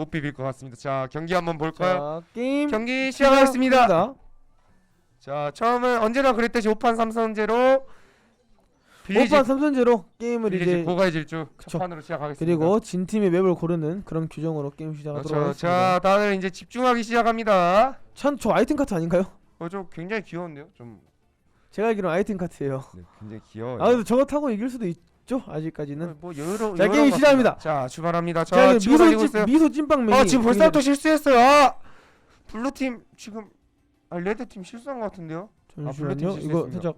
못 비빌 것 같습니다. 자 경기 한번 볼까요? 자 게임 경기 시작하겠습니다. 시작합니다. 자 처음은 언제나 그랬듯이 5판 3선제로 빌리지 5판 3선제로 게임을 빌리지 이제 고가의 질주 그쵸. 첫 판으로 시작하겠습니다. 그리고 진 팀의 맵을 고르는 그런 규정으로 게임 시작하도록 그렇죠. 하겠습니다. 자 다들 이제 집중하기 시작합니다. 참저 아이템 카트 아닌가요? 어저 굉장히 귀여운데요? 좀 제가 알기로는 아이템 카트예요. 네, 굉장히 귀여워요. 아 근데 저거 타고 이길 수도 있 죠 아직까지는. 뭐 여러 자, 게임 것 시작합니다. 자 출발합니다. 자자 이거 달리고 미소 있어요. 미소 찐빵맨이 아 지금 벌써부터 실수했어요. 아 블루 팀 지금 아 레드 팀 실수한 것 같은데요. 블루팀 잠시만요. 이거 실수했습니다. 살짝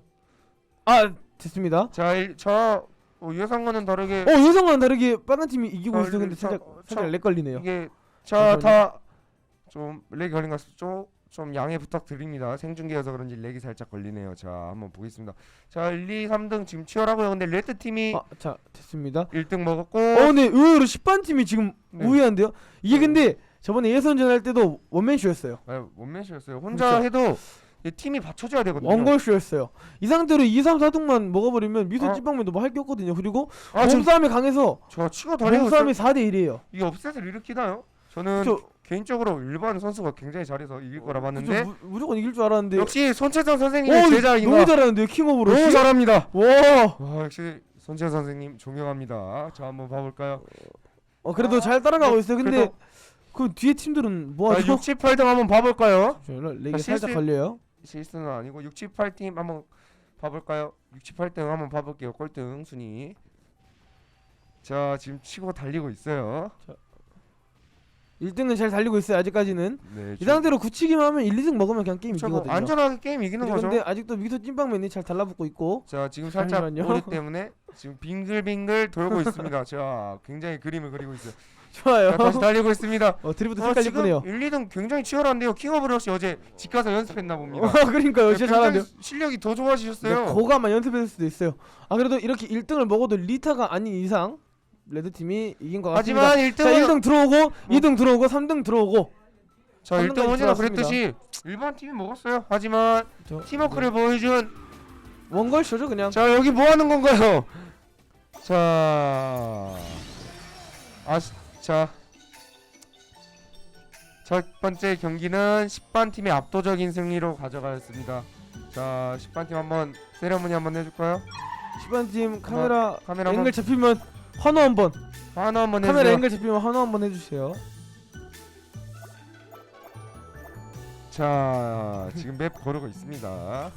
아 됐습니다. 자저 어, 예상과는 다르게 어 예상과는 다르게 빨간 팀이 이기고 어, 있어 근데 저- 살짝 저- 살짝 렉 걸리네요. 이게 잠시만요. 자다좀 렉이 걸린 것 같습니다. 좀, 좀 양해 부탁드립니다. 생중계여서 그런지 렉이 살짝 걸리네요. 자 한번 보겠습니다. 자 1, 2, 3등 지금 치열하고요. 근데 레드 팀이 아 자 됐습니다. 1등 먹었고 어 근데 의외로 10반 팀이 지금 네. 우위한데요. 이게 네. 근데 저번에 예선전 할 때도 원맨쇼였어요. 아, 원맨쇼였어요. 혼자 그렇죠. 해도 이 팀이 받쳐줘야 되거든요. 원골쇼였어요. 이 상태로 2, 3, 4등만 먹어버리면 미소 어. 찐빵맨도 뭐 할 게 없거든요. 그리고 아 지금 몸싸움이 강해서 저 치고 있어요. 몸싸움이 4대 1이에요. 이게 업셋을 일으키나요? 저는 저 개인적으로 일반 선수가 굉장히 잘해서 이길 거라 봤는데 그쵸, 무, 무조건 이길 줄 알았는데 역시 손채정 오 선생님의 제자인가 너무 잘하는데요 킹 오브 너무. 잘합니다. 와. 와 역시 손채정 선생님 존경합니다. 자 한번 봐볼까요? 어 그래도 잘 따라가고 있어요. 근데 그 뒤에 팀들은 뭐 자, 하죠? 6, 7, 8등 한번 봐볼까요? 렉이 자, 살짝 걸려요. 실수는 아니고 6, 7, 8팀 한번 봐볼까요? 6, 7, 8등 한번 봐볼게요. 꼴등 순위. 자 지금 치고 달리고 있어요. 1등은 잘 달리고 있어요. 아직까지는. 네. 이 상태로 굳히기만 하면 1, 2등 먹으면 그냥 게임 그쵸, 뭐 이기거든요. 안전하게 게임 이기는 거죠. 근데 아직도 미소 찐빵맨이 잘 달라붙고 있고 자 지금 살짝 잠시만요. 오리 때문에 지금 빙글빙글 돌고 있습니다. 자 굉장히 그림을 그리고 있어요. 좋아요. 자, 다시 달리고 있습니다. 어 드리프트 어, 색깔 지금 예쁘네요. 1, 2등 굉장히 치열한데요. 킹 오브 러시 어제 집 가서 연습했나 봅니다. 어 그러니까요. 진짜 굉장히 잘하네요. 실력이 더 좋아지셨어요. 네, 고가만 연습했을 수도 있어요. 아 그래도 이렇게 1등을 먹어도 리타가 아닌 이상 레드 팀이 이긴 것 같습니다. 하지만 1등은 자 1등 들어오고 2등 들어오고 3등 들어오고 자 1등 삼등까지 언제나 들어왔습니다. 그랬듯이 일반 팀이 먹었어요. 하지만 저, 팀워크를 보여준 원걸 쇼죠 그냥. 자 여기 뭐 하는 건가요? 자, 아, 자, 첫 번째 경기는 10반 팀의 압도적인 승리로 가져가였습니다. 자, 10반 팀 한번 세레모니 한번 해줄까요? 10반 팀 카메라 카메라 앵글 한번 잡히면 환호 한번 하나 한번 카메라 해주세요. 앵글 잡히면 환호 한번 해주세요. 자, 지금 맵 고르고 있습니다.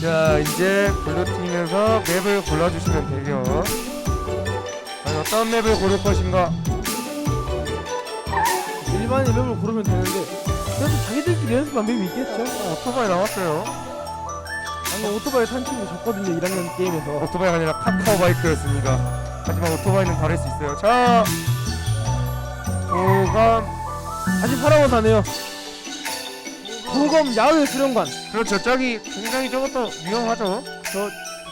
자, 이제 블루팀에서 맵을 골라주시면 되죠. 과연 어떤 맵을 고를 것인가? 일반인 맵을 고르면 되는데 그래도 자기들끼리 연습한 맵이 있겠죠. 어, 오토바이 나왔어요. 아니 오토바이 탄 친구 졌거든요 1학년 게임에서. 오토바이가 아니라 카카오 바이크였습니다. 하지만 오토바이는 다를 수 있어요. 자, 도감 다시 파라곤 사네요. 고검 야외 수련관. 그렇죠. 저기 굉장히 저것도 유용하죠. 저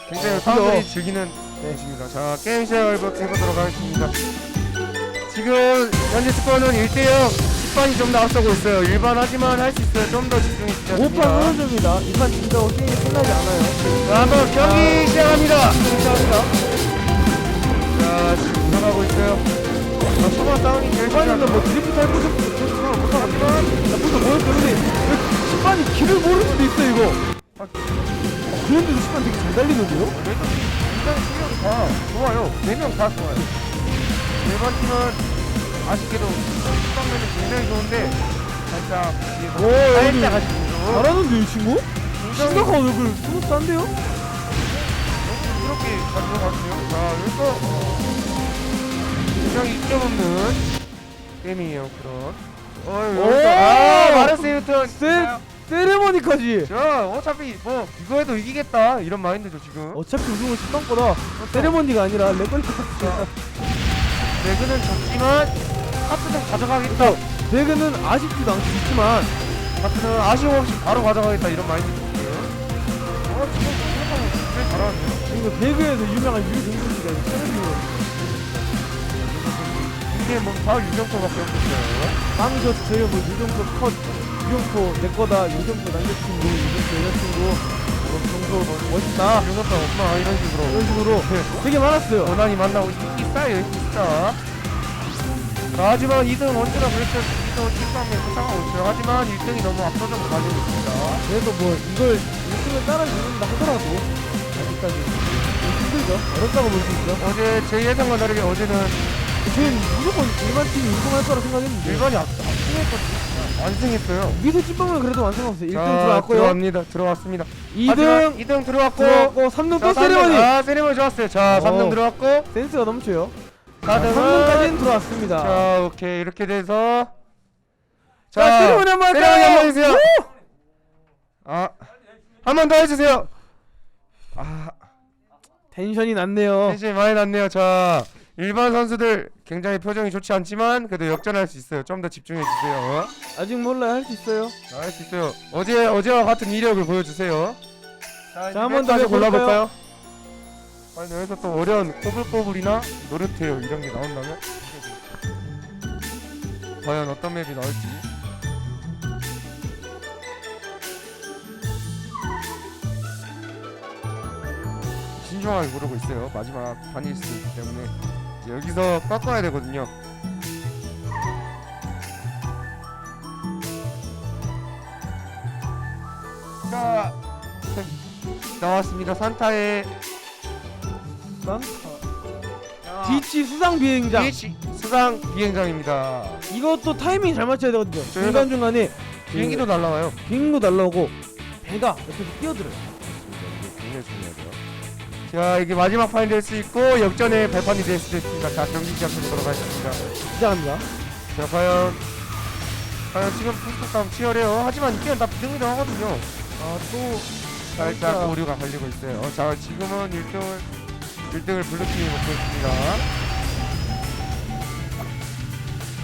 굉장히 어, 사람들이 그죠. 즐기는 곳입니다. 자, 게임 시작을 해보도록 하겠습니다. 지금 현재 스코어는 1대0 10반이 좀더 앞서고 있어요. 일반하지만 할 수 있어요. 좀 더 집중해 주시죠. 5판 선점입니다. 2판 진다고 게임이 끝나지 않아요. 자, 한번 경기 시작합니다. 시작합니다. 자, 지금 들어가고 있어요. 자, 초반 싸움이 제일 10판인데 뭐 드리프트 할 못하지만 못하지만 나쁘도 뭐였죠. 근데 10판이 길을 모를 수도 있어 이거. 아. 어, 그런데도 10판 되게 잘 달리는데요? 그래도 굉장히 실력이 다 좋아요. 네명다 좋아요. 일반 팀은 아쉽게도 수방면은 굉장히 좋은데 살짝 오, 뒤에서 여기 살짝 아쉽죠. 잘하는데 이 친구? 심각한 얼굴 스무스한데요? 너무 부드럽게 잘 들어갔어요. 자, 여기서 굉장히 이점 없는 게임이에요. 그런. 어, 오! 여기서 아, 마르스 유턴. 세, 세레머니까지. 자, 어차피 뭐 이거 해도 이기겠다 이런 마인드죠 지금. 어차피 우승은 10판 거다. 세레머니가 아니라 레벨 자, 레그는 졌지만 카트는 가져가겠다. 배그는 아쉽지도 않지만 카트는 아쉬움 없이 바로 가져가겠다 이런 마인드죠 지금. 어, 지금 생각하면 굉장히 잘하는데요. 이거 배그에서 유명한 유정국이가 세레머니. 이게 뭐다 유명토밖에 없어요. 빵셔츠 뭐 유정국 컷 유경포 내 거다 유경포 남자친구 유경포 여자친구. 뭐 정도 멋있다. 이것도 엄마 이런 식으로. 이런 식으로. 되게 많았어요. 원한이 만나고 쌓여요 진짜 자, 하지만 2등 언제나 그랬죠 2등 팀방에 상하고 있어요. 하지만 1등이 너무 압도적으로 가지고 있습니다. 그래도 뭐 이걸 1등을 따라주는다 하더라도 아직까지 좀 힘들죠? 어렵다고 볼 수 있죠? 어제 제 예상과 다르게 어제는 저는 무조건 일반 팀이 우승할 거라 생각했는데 일반이 압- 압승했거든요 완승했어요. 미소 찐빵은 그래도 완성했어요. 1등 자, 들어왔고요. 들어갑니다. 들어왔습니다. 2등 2등 들어왔고 들어왔고 3등 자, 또 삼등. 세레머니. 아 세레머니 좋았어요. 자 오. 3등 들어왔고 센스가 넘쳐요 4등은 3등까지는 들어왔습니다. 자 오케이. 이렇게 돼서. 자, 세레머니 한번 할까요? 세레머니 한번 해주세요. 아한 번 더 해주세요. 아. 텐션이 났네요. 텐션이 많이 났네요. 자 일반 선수들 굉장히 표정이 좋지 않지만 그래도 역전할 수 있어요. 좀 더 집중해 주세요. 아직 몰라요. 할 수 있어요. 할수 있어요. 어제 어제와 같은 이력을 보여주세요. 자, 자, 한번더 다시? 골라볼까요 아니 여기서 또 어려운 꼬불꼬불이나 노르테요. 이런 게 나온다면? 과연 어떤 맵이 나올지. 신중하게 고르고 있어요. 마지막 판일 수도 있기 때문에. 여기서 꺾어야 되거든요. 자 나왔습니다. 산타의 산타 자, 디치 수상 비행장. BH 수상 비행장입니다. 이것도 타이밍 잘 맞춰야 되거든요. 저희가- 중간 중간에 비행기도 날라와요. 비행도 날라오고 배가 옆에서 뛰어들어요. 굉장히 중요하죠 자 이게 마지막 판이 될 수 있고 역전의 발판이 될 수도 있습니다. 자 경기 시작해보도록 하겠습니다. 시작합니다. 자 과연 과연 지금 싸움 치열해요. 하지만 이게는 다 비등비등 하거든요. 아또 살짝. 오류가 걸리고 있어요. 어, 자 지금은 1등을 1등을 블루팀이 먹고 있습니다.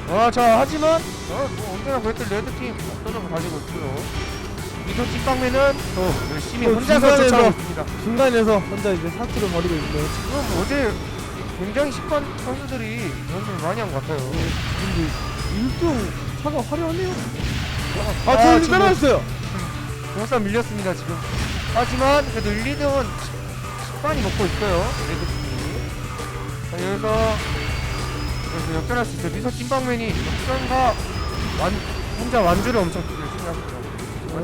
와자 하지만 어, 뭐 언제나 그랬던 레드팀 압도적으로 가지고 있고요. 미소 찐빵맨은 또 열심히 또 혼자서 중간에서 쫓아오고 있습니다. 중간에서 혼자 이제 사투를 벌이고 있는데. 지금 어제 굉장히 10번 선수들이 연습을 많이 한 것 같아요. 근데 1등 차가 화려하네요. 아, 아 저는 지금 따라했어요. 동산 밀렸습니다 지금. 하지만 그래도 1, 2등은 10반이 먹고 있어요 레드팀이. 자 여기서 여기서 역전할 수 있어요. 미소 찐빵맨이 역전과 완, 혼자 완주를 엄청 열심히 하시더라고요.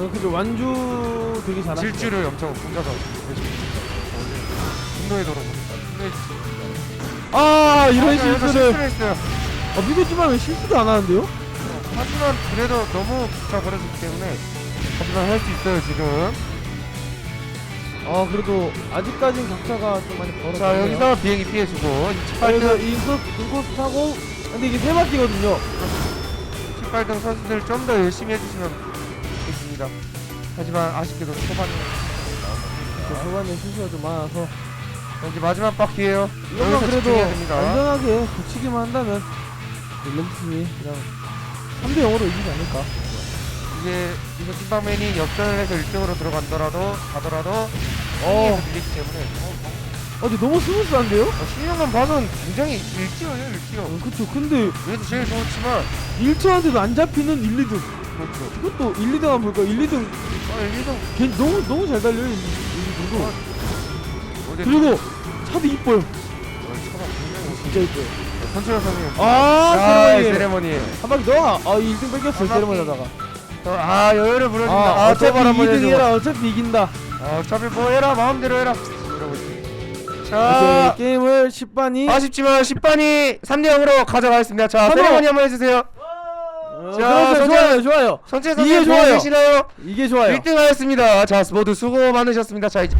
어, 그죠. 완주 되게 잘하시죠 질주를 엄청 혼자서 열심히 했습니다 분노의 도로 분노의 아 이런 아, 실수를 했어요. 아 믿었지만 실수도 안 하는데요? 하지만 그래도 너무 잘 버렸기 때문에 하지만 할 수 있어요 지금 아 그래도 아직까진 격차가 좀 많이 벌어졌네요. 자 여기서 비행기 피해주고 자, 여기서 18등 인코스, 인코스 타고 근데 이게 세 바퀴거든요. 18등 선수들 좀 더 열심히 해주시면 좋겠습니다. 하지만 아쉽게도 초반에 그 초반에 실수가 좀 많아서. 자, 이제 마지막 바퀴에요. 이것만 여기서 그래도 집중해야 됩니다. 안전하게 붙이기만 한다면 렌팀이 그냥 3대 0으로 이기지 않을까. 이제 이거 팀방맨이 역전을 해서 1등으로 들어간더라도 가더라도 어. 어. 밀리기 때문에. 어, 아 근데 너무 스무스한데요? 어, 실력만 봐선 굉장히 일티어예요 일티어. 어, 그쵸. 근데 얘도 제일 좋지만. 1트한테도 안 잡히는 1, 2등. 그렇죠. 이것도 1, 2등 한번 볼까요? 1, 2등. 어, 1, 2등. 걔 너무 너무 잘 달려요 1, 2등도 어, 어제 그리고 차도 이뻐요. 어, 차가 굉장히 진짜 이뻐요. 선수현 선생님. 아 아, 세레머니. 세레머니. 한 바퀴 더! 아 1등 뺏겼어요 한 바퀴. 세레머니 하다가. 어, 아 여유를 부려준다. 아, 아, 어차피 또발 한번 2등 해주고. 해라 어차피 이긴다. 아, 어차피 뭐 해라 마음대로 해라. 이러고 이제 자 게임을 10반이 아쉽지만 10반이 3대 0으로 가져가겠습니다. 자 한번. 세레머니 한번 해주세요. 어, 자, 그렇죠. 좋아요 좋아요. 선체 이게 선생님 좋아요. 좋아요 계시나요? 이게 좋아요. 1등 하였습니다. 자 모두 수고 많으셨습니다. 자 이제